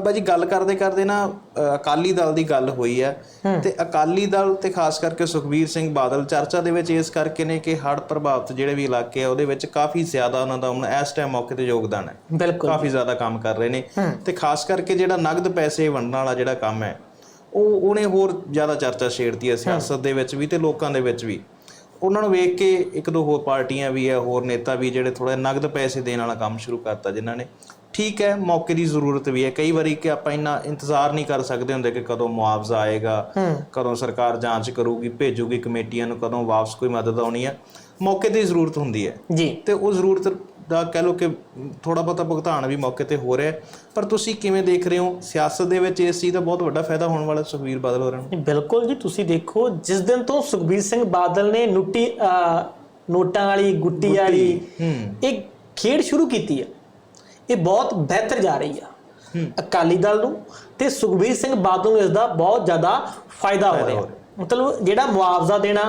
ਬਾਜੀ ਗੱਲ ਕਰਦੇ ਕਰਦੇ ਨਾ ਅਕਾਲੀ ਦਲ ਦੀ ਗੱਲ ਹੋਈ ਹੈ। ਤੇ ਅਕਾਲੀ ਦਲ ਤੇ ਖਾਸ ਕਰਕੇ ਸੁਖਬੀਰ ਸਿੰਘ ਬਾਦਲ ਚਰਚਾ ਦੇ ਵਿੱਚ ਇਸ ਕਰਕੇ ਨੇ ਕਿ ਹੜ੍ਹ ਪ੍ਰਭਾਵਿਤ ਜਿਹੜੇ ਵੀ ਇਲਾਕੇ ਆ ਉਹਦੇ ਵਿੱਚ ਕਾਫੀ ਜ਼ਿਆਦਾ ਉਹਨਾਂ ਦਾ ਹੁਣ ਇਸ ਟਾਈਮ ਮੌਕੇ ਤੇ ਯੋਗਦਾਨ ਹੈ। ਬਿਲਕੁਲ। ਕਾਫੀ ਜ਼ਿਆਦਾ ਕੰਮ ਕਰ ਰਹੇ ਨੇ। ਤੇ ਖਾਸ ਕਰਕੇ ਜਿਹੜਾ ਨਗਦ ਪੈਸੇ ਵੰਡਣ ਵਾਲਾ ਜਿਹੜਾ ਕੰਮ ਹੈ ਉਹ ਉਹਨੇ ਹੋਰ ਜ਼ਿਆਦਾ ਚਰਚਾ ਛੇੜਤੀ ਹੈ। ਸਿਆਸਤ ਦੇ ਵਿੱਚ ਵੀ ਤੇ ਲੋਕਾਂ ਦੇ ਵਿੱਚ ਵੀ। ਉਹਨਾਂ ਨੂੰ ਵੇਖ ਕੇ ਇੱਕ ਦੋ ਹੋਰ ਪਾਰਟੀਆਂ ਵੀ ਹੈ ਹੋਰ ਨੇਤਾ ਵੀ ਜਿਹੜੇ ਥੋੜਾ ਨਗਦ ਪੈਸੇ ਦੇਣ ਵਾਲਾ ਕੰਮ ਸ਼ੁਰੂ ਕਰਤਾ ਜਿਨ੍ਹਾਂ ਨੇ। ਠੀਕ ਹੈ ਮੌਕੇ ਦੀ ਜ਼ਰੂਰਤ ਵੀ ਹੈ। ਕਈ ਵਾਰੀ ਕਿ ਆਪਾਂ ਇੰਨਾ ਇੰਤਜ਼ਾਰ ਨਹੀਂ ਕਰ ਸਕਦੇ ਹੁੰਦੇ ਕਿ ਕਦੋਂ ਮੁਆਵਜ਼ਾ ਆਏਗਾ ਕਦੋਂ ਸਰਕਾਰ ਜਾਂਚ ਕਰੂਗੀ ਭੇਜੂਗੀ ਕਮੇਟੀਆਂ ਨੂੰ ਕਦੋਂ ਵਾਪਸ ਕੋਈ ਮਦਦ ਆਉਣੀ ਹੈ। ਮੌਕੇ ਦੀ ਜ਼ਰੂਰਤ ਹੁੰਦੀ ਹੈ। ਜੀ। ਤੇ ਉਹ ਜ਼ਰੂਰਤ ਦਾ ਕਹਿ ਲਓ ਕਿ ਥੋੜਾ ਬਹੁਤਾ ਭੁਗਤਾਨ ਵੀ ਮੌਕੇ ਤੇ ਹੋ ਰਿਹਾ। ਪਰ ਤੁਸੀਂ ਕਿਵੇਂ ਦੇਖ ਰਹੇ ਹੋ? ਸਿਆਸਤ ਦੇ ਵਿੱਚ ਇਸ ਚੀਜ਼ ਦਾ ਬਹੁਤ ਵੱਡਾ ਫਾਇਦਾ ਹੋਣ ਵਾਲਾ ਸੁਖਵੀਰ ਬਾਦਲ ਹੋਰਾਂ ਨੂੰ। ਬਿਲਕੁਲ ਜੀ ਤੁਸੀਂ ਦੇਖੋ ਜਿਸ ਦਿਨ ਤੋਂ ਸੁਖਬੀਰ ਸਿੰਘ ਬਾਦਲ ਨੇ ਨੁੱਟੀ ਨੋਟਾਂ ਵਾਲੀ ਗੁੱਟੀ ਵਾਲੀ ਇਹ ਖੇਡ ਸ਼ੁਰੂ ਕੀਤੀ ਹੈ ਇਹ ਬਹੁਤ ਬਿਹਤਰ ਜਾ ਰਹੀ ਆ ਅਕਾਲੀ ਦਲ ਨੂੰ ਤੇ ਸੁਖਬੀਰ ਸਿੰਘ ਬਾਦਲ ਨੂੰ ਇਸ ਦਾ ਬਹੁਤ ਜ਼ਿਆਦਾ ਫਾਇਦਾ ਹੋ ਰਿਹਾ। ਮਤਲਬ ਜਿਹੜਾ ਮੁਆਵਜ਼ਾ ਦੇਣਾ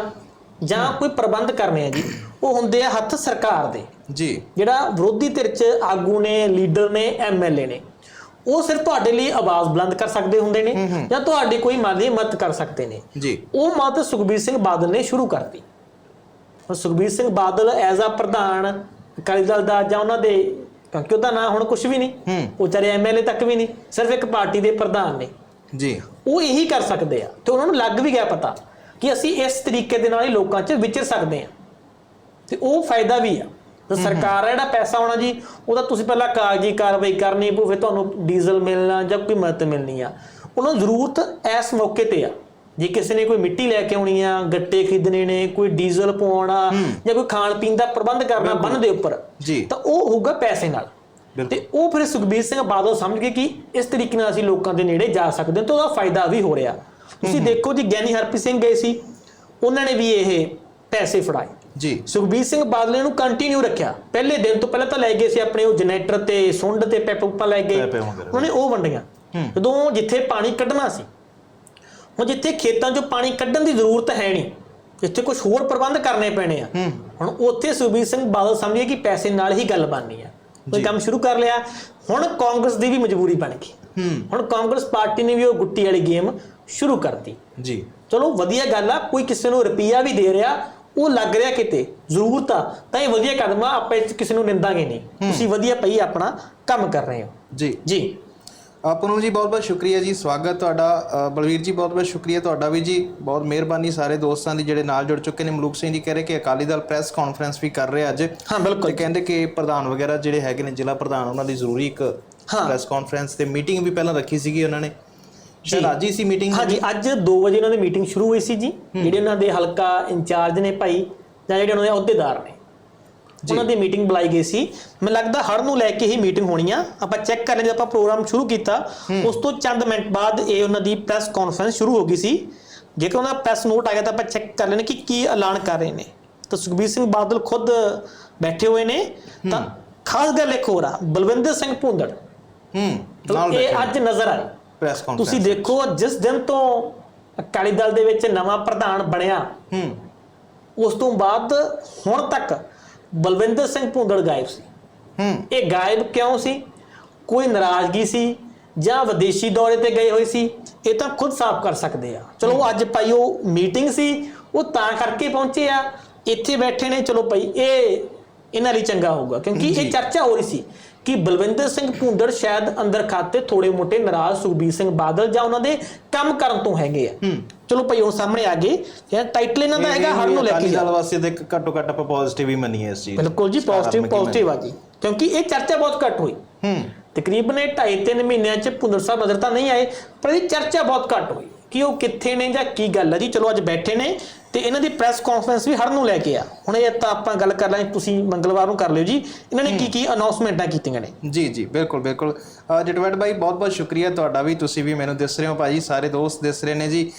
ਜਾਂ ਕੋਈ ਪ੍ਰਬੰਧ ਕਰਨੇ ਆ ਜੀ ਉਹ ਹੁੰਦੇ ਆ ਹੱਥ ਸਰਕਾਰ ਦੇ। ਜੀ। ਜਿਹੜਾ ਵਿਰੋਧੀ ਧਿਰ 'ਚ ਆਗੂ ਨੇ ਲੀਡਰ ਨੇ ਐਮਐਲਏ ਨੇ ਉਹ ਸਿਰਫ ਤੁਹਾਡੇ ਲਈ ਆਵਾਜ਼ ਬੁਲੰਦ ਕਰ ਸਕਦੇ ਹੁੰਦੇ ਨੇ ਜਾਂ ਤੁਹਾਡੀ ਕੋਈ ਮਾਲੀ ਮਦਦ ਕਰ ਸਕਦੇ ਨੇ। ਜੀ। ਉਹ ਮਦਦ ਸੁਖਬੀਰ ਸਿੰਘ ਬਾਦਲ ਨੇ ਸ਼ੁਰੂ ਕਰਤੀ। ਹੁਣ ਸੁਖਬੀਰ ਸਿੰਘ ਬਾਦਲ ਐਜ਼ ਆ ਪ੍ਰਧਾਨ ਅਕਾਲੀ ਦਲ ਦਾ ਜਾਂ ਉਹਨਾਂ ਦੇ ਕਿਉਂਕਿ ਉਹਦਾ ਨਾਂ ਹੁਣ ਕੁਝ ਵੀ ਨਹੀਂ ਉਹ ਚਾਰੇ ਐਮਐਲਏ ਤੱਕ ਵੀ ਨਹੀਂ ਸਿਰਫ ਇੱਕ ਪਾਰਟੀ ਦੇ ਪ੍ਰਧਾਨ ਨੇ। ਜੀ। ਉਹ ਇਹੀ ਕਰ ਸਕਦੇ ਆ। ਤੇ ਉਹਨਾਂ ਨੂੰ ਲੱਗ ਵੀ ਗਿਆ ਪਤਾ। ਕਿ ਅਸੀਂ ਇਸ ਤਰੀਕੇ ਦੇ ਨਾਲ ਹੀ ਲੋਕਾਂ 'ਚ ਵਿਚਰ ਸਕਦੇ ਆ ਤੇ ਉਹ ਫਾਇਦਾ ਵੀ ਆ। ਤੇ ਸਰਕਾਰ ਦਾ ਜਿਹੜਾ ਪੈਸਾ ਆਉਣਾ ਜੀ ਉਹਦਾ ਤੁਸੀਂ ਪਹਿਲਾਂ ਕਾਗਜ਼ੀ ਕਾਰਵਾਈ ਕਰਨੀ ਪਊ ਫਿਰ ਤੁਹਾਨੂੰ ਡੀਜ਼ਲ ਮਿਲਣਾ ਜਾਂ ਕੋਈ ਮਦਦ ਮਿਲਣੀ ਆ। ਉਹਨਾਂ ਨੂੰ ਜ਼ਰੂਰਤ ਇਸ ਮੌਕੇ ਤੇ ਆ। ਜੇ ਕਿਸੇ ਨੇ ਕੋਈ ਮਿੱਟੀ ਲੈ ਕੇ ਆਉਣੀ ਆ ਗੱਟੇ ਖਰੀਦਣੇ ਨੇ ਕੋਈ ਡੀਜ਼ਲ ਪਵਾਉਣਾ ਜਾਂ ਕੋਈ ਖਾਣ ਪੀਣ ਦਾ ਪ੍ਰਬੰਧ ਕਰਨਾ ਬੰਨ ਦੇ ਉੱਪਰ ਤਾਂ ਉਹ ਹੋਊਗਾ ਪੈਸੇ ਨਾਲ। ਤੇ ਉਹ ਫਿਰ ਸੁਖਬੀਰ ਸਿੰਘ ਬਾਦਲ ਸਮਝ ਗਏ ਕਿ ਇਸ ਤਰੀਕੇ ਨਾਲ ਅਸੀਂ ਲੋਕਾਂ ਦੇ ਨੇੜੇ ਜਾ ਸਕਦੇ ਹਾਂ ਤੇ ਉਹਦਾ ਫਾਇਦਾ ਵੀ ਹੋ ਰਿਹਾ। ਤੁਸੀਂ ਦੇਖੋ ਜੀ ਗਿਆਨੀ ਹਰਪ੍ਰੀਤ ਸਿੰਘ ਗਏ ਸੀ। ਉਹਨਾਂ ਨੇ ਵੀ ਇਹ ਪੈਸੇ ਫੜਾਏ। ਜੀ। ਸੁਖਬੀਰ ਸਿੰਘ ਬਾਦਲ ਨੇ ਕੰਟੀਨਿਊ ਰੱਖਿਆ। ਪਹਿਲੇ ਦਿਨ ਤੋਂ ਪਹਿਲਾਂ ਤਾਂ ਲੈ ਗਏ ਸੀ ਆਪਣੇ ਉਹ ਜਨਰੇਟਰ ਤੇ ਸੁੰਡ ਤੇ ਪੈਪ ਉੱਪਰ ਲੈ ਗਏ। ਪੈਪਾਂ ਵਗੈਰਾ। ਉਹਨਾਂ ਉਹ ਵੰਡੀਆਂ। ਜਦੋਂ ਜਿੱਥੇ ਪਾਣੀ ਕੱਢਣਾ ਸੀ ਹੁਣ ਜਿੱਥੇ ਖੇਤਾਂ 'ਚੋਂ ਪਾਣੀ ਕੱਢਣ ਦੀ ਜ਼ਰੂਰਤ ਹੈ ਨਹੀਂ ਜਿੱਥੇ ਕੁਝ ਹੋਰ ਪ੍ਰਬੰਧ ਕਰਨੇ ਪੈਣੇ ਆ। ਹੁਣ ਉੱਥੇ ਸੁਖਬੀਰ ਸਿੰਘ ਬਾਦਲ ਸਮਝੇ ਕਿ ਪੈਸੇ ਨਾਲ ਹੀ ਗੱਲ ਬਣਨੀ ਆ। ਕੋਈ ਕੰਮ ਸ਼ੁਰੂ ਕਰ ਲਿਆ। ਹੁਣ ਕਾਂਗਰਸ ਦੀ ਵੀ ਮਜਬੂਰੀ ਬਣ ਗਈ। ਹੁਣ ਕਾਂਗਰਸ ਪਾਰਟੀ ਨੇ ਵੀ ਉਹ ਗੁੱਟੀ ਵਾਲੀ ਗੇਮ ਸ਼ੁਰੂ ਕਰਤੀ। ਜੀ। ਚਲੋ ਵਧੀਆ ਗੱਲ ਆ ਕੋਈ ਕਿਸੇ ਨੂੰ ਰੁਪਈਆ ਵੀ ਦੇ ਰਿਹਾ ਉਹ ਲੱਗ ਰਿਹਾ ਕਿਤੇ ਜ਼ਰੂਰਤ ਆ ਤਾਂ ਇਹ ਵਧੀਆ ਕਦਮ ਆ ਆਪਾਂ ਕਿਸੇ ਨੂੰ ਨਿੰਦਾਂਗੇ ਨਹੀਂ। ਤੁਸੀਂ ਵਧੀਆ ਪਈ ਆਪਣਾ ਕੰਮ ਕਰ ਰਹੇ ਹੋ। ਜੀ। ਜੀ। ਆਪਨੂੰ ਜੀ ਬਹੁਤ ਬਹੁਤ ਸ਼ੁਕਰੀਆ ਜੀ ਸਵਾਗਤ ਤੁਹਾਡਾ ਬਲਵੀਰ ਜੀ ਬਹੁਤ ਬਹੁਤ ਸ਼ੁਕਰੀਆ ਤੁਹਾਡਾ ਵੀ ਜੀ ਬਹੁਤ ਮਿਹਰਬਾਨੀ ਸਾਰੇ ਦੋਸਤਾਂ ਦੀ ਜਿਹੜੇ ਨਾਲ ਜੁੜ ਚੁੱਕੇ ਨੇ ਮਲੂਕ ਸਿੰਘ ਜੀ ਕਹਿ ਰਹੇ ਕਿ ਅਕਾਲੀ ਦਲ ਪ੍ਰੈਸ ਕਾਨਫਰੰਸ ਵੀ ਕਰ ਰਿਹਾ ਅੱਜ ਹਾਂ ਬਿਲਕੁਲ। ਤੇ ਕਹਿੰਦੇ ਕਿ ਪ੍ਰਧਾਨ ਵਗੈਰਾ ਜਿਹੜੇ ਹੈਗੇ ਨੇ ਜ਼ਿਲ੍ਹਾ ਪ੍ਰਧਾਨ ਉਹਨਾਂ ਦੀ ਜ਼ਰੂਰੀ ਇੱਕ। ਪ੍ਰੈਸ ਕਾਨਫਰੰਸ ਤੇ ਮੀਟਿੰਗ ਵੀ ਪਹਿਲਾਂ ਰੱਖੀ ਸੀਗੀ ਉਹਨਾਂ ਨੇ। ਸ਼ਾਇਦ ਅੱਜ ਹੀ ਸੀ ਮੀਟਿੰਗ ਹਾਂਜੀ ਅੱਜ 2 ਵਜੇ ਉਹਨਾਂ ਦੀ ਮੀਟਿੰਗ ਸ਼ੁਰੂ ਹੋਈ ਸੀ ਜੀ ਜਿਹੜੇ ਉਹਨਾਂ ਦੇ ਹਲਕਾ ਇੰਚਾਰਜ ਨੇ ਭਾਈ ਜਾਂ ਜਿਹੜੇ ਉਹਨਾਂ ਦੇ ਅਹੁਦੇਦਾਰ ਨੇ। ਉਹਨਾਂ ਦੀ ਮੀਟਿੰਗ ਬੁਲਾਈ ਗਈ ਸੀ। ਮੈਨੂੰ ਲੱਗਦਾ ਹਰ ਨੂੰ ਲੈ ਕੇ ਹੀ ਮੀਟਿੰਗ ਹੋਣੀ ਆ। ਆਪਾਂ ਚੈੱਕ ਕਰ ਲੈਂਦੇ ਆਪਾਂ ਪ੍ਰੋਗਰਾਮ ਸ਼ੁਰੂ ਕੀਤਾ। ਉਸ ਤੋਂ ਚੰਦ ਮਿੰਟ ਬਾਅਦ ਇਹ ਉਹਨਾਂ ਦੀ ਪ੍ਰੈਸ ਕਾਨਫਰੰਸ ਸ਼ੁਰੂ ਹੋ ਗਈ ਸੀ। ਜੇਕਰ ਉਹਨਾਂ ਦਾ ਪ੍ਰੈਸ ਨੋਟ ਆ ਗਿਆ ਤਾਂ ਆਪਾਂ ਚੈੱਕ ਕਰ ਲੈਣੇ ਕਿ ਕੀ ਐਲਾਨ ਕਰ ਰਹੇ ਨੇ। ਤਾਂ ਸੁਖਬੀਰ ਸਿੰਘ ਬਾਦਲ ਖੁਦ ਬੈਠੇ ਹੋਏ ਨੇ। ਤਾਂ ਖਾਸ ਗੱਲ ਇੱਕ ਹੋਰ ਆ ਬਲਵਿੰਦਰ ਸਿੰਘ ਭੁੰਦੜ। ਹੂੰ ਇਹ ਅੱਜ ਨਜ਼ਰ ਆਏ। ਪ੍ਰੈਸ ਕਾਨਫਰੰਸ ਤੁਸੀਂ ਦੇਖੋ ਜਿਸ ਦਿਨ ਤੋਂ ਅਕਾਲੀ ਦਲ ਦੇ ਵਿੱਚ ਨਵਾਂ ਪ੍ਰਧਾਨ ਬਣਿਆ ਹੂੰ। ਉਸ ਤੋਂ ਬਾਅਦ ਹੁਣ ਤੱਕ ਬਲਵਿੰਦਰ ਸਿੰਘ ਭੁੰਦੜ ਗਾਇਬ ਸੀ। ਹੂੰ। ਇਹ ਗਾਇਬ ਕਿਉਂ ਸੀ? ਕੋਈ ਨਾਰਾਜ਼ਗੀ ਸੀ ਜਾਂ ਵਿਦੇਸ਼ੀ ਦੌਰੇ ਤੇ ਗਏ ਹੋਏ ਸੀ? ਇਹ ਤਾਂ ਖੁਦ ਸਾਫ਼ ਕਰ ਸਕਦੇ ਆ। ਚਲੋ ਅੱਜ ਭਾਈ ਉਹ ਮੀਟਿੰਗ ਸੀ ਉਹ ਤਾਂ ਕਰਕੇ ਪਹੁੰਚੇ ਆ। ਇੱਥੇ ਬੈਠੇ ਨੇ ਚਲੋ ਭਾਈ ਇਹ ਇਹਨਾਂ ਲਈ ਚੰਗਾ ਹੋਊਗਾ ਕਿਉਂਕਿ ਇਹ ਚਰਚਾ ਹੋ ਰਹੀ ਸੀ। ਕਿ ਬਲਵਿੰਦਰ ਸਿੰਘ ਭੁੰਦੜ ਸ਼ਾਇਦ ਅੰਦਰ ਖਾਤੇ ਥੋੜੇ ਮੋਟੇ ਨਾਰਾਜ਼ ਸੁਖਬੀਰ ਸਿੰਘ ਬਾਦਲ ਜਾਂ ਉਹਨਾਂ ਦੇ ਕੰਮ ਕਰਨ ਤੋਂ ਹੈਗੇ ਆ। ਚਲੋ ਭਾਈ ਉਹ ਸਾਹਮਣੇ ਆ ਗਏ। ਜਿਹੜਾ ਟਾਈਟਲ ਇਹਨਾਂ ਦਾ ਹੈਗਾ ਹਰ ਨੂੰ ਲੈ ਕੇ ਅਕਾਲੀ ਜਾ ਦਲ ਵਾਸਤੇ ਤੇ ਘੱਟੋ ਘੱਟ ਆਪਾਂ ਪੋਜ਼ਿਟਿਵ ਹੀ ਮੰਨੀਏ ਇਸ ਚੀਜ਼ ਬਿਲਕੁਲ ਜੀ ਪੋਜ਼ਿਟਿਵ ਪੋਜ਼ਿਟਿਵ ਆ ਜੀ। ਕਿਉਂਕਿ ਇਹ ਚਰਚਾ ਬਹੁਤ ਘੱਟ ਹੋਈ। ਹੂੰ। ਤਕਰੀਬਨ 2.5-3 ਮਹੀਨਿਆਂ ਚ ਭੁੰਦਰ ਸਾਹਿਬ ਨਜ਼ਰ ਤਾਂ ਨਹੀਂ ਆਏ ਪਰ ਇਹ ਚਰਚਾ ਬਹੁਤ ਘੱਟ ਹੋਈ। ਕਿ ਉਹ ਕਿੱਥੇ ਨੇ ਜਾਂ ਕੀ ਗੱਲ ਹੈ ਜੀ? ਚਲੋ ਅੱਜ ਬੈਠੇ ਨੇ ਤੇ ਇਹਨਾਂ ਦੀ ਪ੍ਰੈਸ ਕਾਨਫਰੰਸ ਵੀ ਹਰ ਨੂੰ ਲੈ ਕੇ ਆ। ਹੁਣ ਇਹ ਤਾਂ ਆਪਾਂ ਗੱਲ ਕਰ ਲਾਂਗੇ ਤੁਸੀਂ ਮੰਗਲਵਾਰ ਨੂੰ ਕਰ ਲਿਓ ਜੀ। ਇਹਨਾਂ ਨੇ ਕੀ ਕੀ ਅਨਾਉਂਸਮੈਂਟਾਂ ਕੀਤੀਆਂ ਨੇ? ਜੀ ਜੀ ਬਿਲਕੁਲ ਬਿਲਕੁਲ। ਜਟਵੈਟ ਬਾਈ ਬਹੁਤ ਬਹੁਤ ਸ਼ੁਕਰੀਆ ਤੁਹਾਡਾ ਵੀ ਤੁਸੀਂ ਵੀ ਮੈਨੂੰ ਦਿਸ ਰਹੇ ਹੋ ਭਾਜੀ। ਸਾਰੇ ਦੋਸਤ ਦਿਸ ਰਹੇ ਨੇ ਜੀ।